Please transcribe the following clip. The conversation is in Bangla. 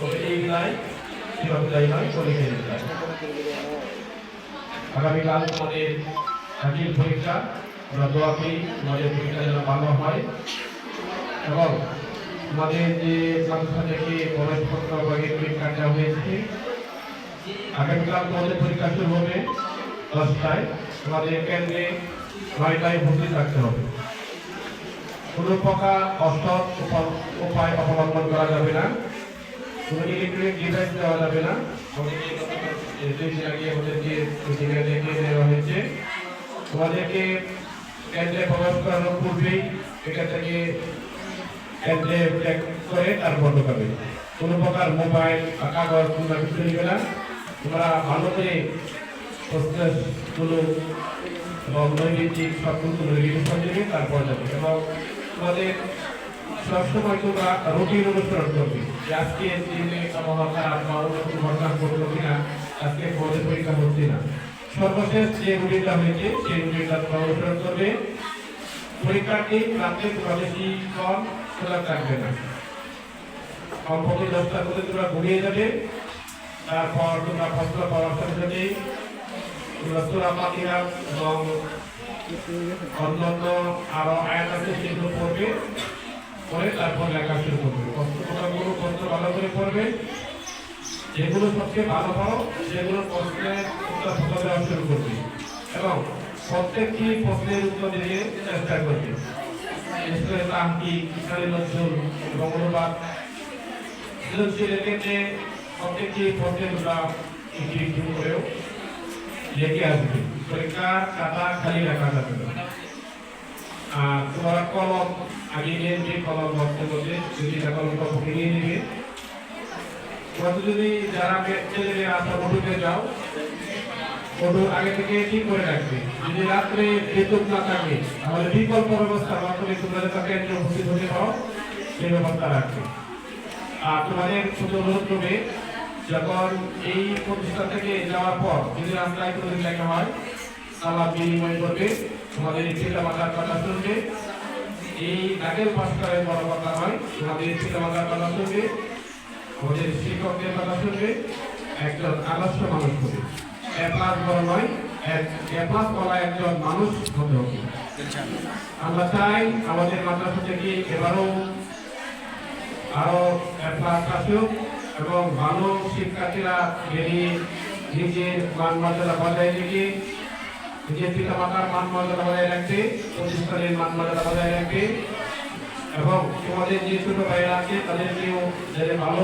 তবে এই চির বিদায় নয় পরীক্ষায় বিদায় আগামীকাল তোমাদের হাজির পরীক্ষা। আমরা দোয়া করি তোমাদের পরীক্ষা যেন ভালো হয়। এবং তোমাদের যে মাদ্রাসা থেকে প্রবেশপত্র এডমিট কার্ড দেওয়া হয়েছে, আগামীকাল তোমাদের পরীক্ষা শুরু হবে দশটায়। তোমাদের কেন্দ্রে নয়টায় ভর্তি থাকতে হবে। কোনো প্রকার উপ- উপায় অবলম্বন করা যাবে না। কোনো ইলেকট্রনিক ডিভাইস দেওয়া যাবে না। আগে মিটিংয়ে ডেকে দেওয়া হয়েছে তোমাদেরকে কেন্দ্রে প্রবেশ করানোর পূর্বেই এখান থেকে কেন্দ্রে ট্যাগ করে তারপর ঢোকাবে কোনো প্রকার মোবাইল বা কাগজ তোমরা কিছু নিবে না। তোমরা ভালো করে এবং নৈমিত্তিক সবগুলো রিভিউ করে দেবে তারপর যাবে এবং তোমাদের সবসময় তোমরা রুটিন অনুসরণ করবে। যে আজকে দিনে আবহাওয়া খারাপ বা অন্য কোনো ঘটনা ঘটলো কিনা, আজকে বোর্ডের পরীক্ষা হচ্ছে না। সর্বশেষ যে রুটিনটা হয়েছে, সেই রুটিনটা তোমরা অনুসরণ করবে। পরীক্ষার্থী রাত্রে তোমরা বেশি কম খোলা থাকবে না। কমপক্ষে দশটার মধ্যে তোমরা ঘুমিয়ে যাবে তারপর তোমরা অন্যান্য আরও আয়াত আছে সেগুলো পড়বে পরে তারপর লেখা শুরু করবে। প্রশ্নগুলো প্রশ্ন ভালো করে পড়বে। যেগুলো সবচেয়ে ভালো ভালো সেগুলো প্রশ্নের উত্তর ভালো দেওয়া শুরু করবে। এবং প্রত্যেকটি প্রশ্নের উত্তর দিতে চেষ্টা করবে। বিশেষ করে তাহকি ইসলামী নজরুল অনুবাদ। সৃজনশীলের ক্ষেত্রে প্রত্যেকটি প্রশ্নের আমরা একটি একটি করেও লিখে আসবে। পরীক্ষার খাতা খালি রাখা যাবে তোমার কলম, আগে যে কলম মধ্যে যদি কলমটা পকে নিয়ে নেবে। যদি যারা ছেলে মেয়ে আসা যাও। বটু আগে থেকে ঠিক করে রাখবে। যদি রাত্রে বিদ্যুৎ না থাকে, তাহলে বিকল্প ব্যবস্থা মাধ্যমে তোমরা কেন্দ্রে উপস্থিত হতে পারো, সেই ব্যবস্থা রাখবে। আর তোমাদের ছোট অনুরোধ করবে, যখন এই প্রতিষ্ঠান থেকে যাওয়ার পর, যদি রাস্তায় কোনো দেখা হয় সালাম বিনিময় করবে। তোমাদের পিতা মাতার কথা শুনবে এই নাগের পাশকারের বড় কথা হয়, তোমাদের পিতা মাতার কথা শুনবে আমাদের শিক্ষকদের কথা শুনবে একজন আদর্শ মানুষ হবে। এ প্লাস বড় নয় এ প্লাস বলা একজন মানুষ হতে হবে। আমরা চাই আমাদের মাদ্রাসা থেকে এবারও আরও ক্লাস আসুক এবং ভালো শিক্ষার্থীরা বেরিয়ে নিজের মান মর্যাদা বজায় রেখে নিজের পিতা মাতার মান মর্যাদা বজায় রাখবে প্রতিষ্ঠানের মান মর্যাদা বজায় রাখবে এবং তোমাদের যে ছোট ভাইরা আছে, তাদেরকেও যাতে ভালো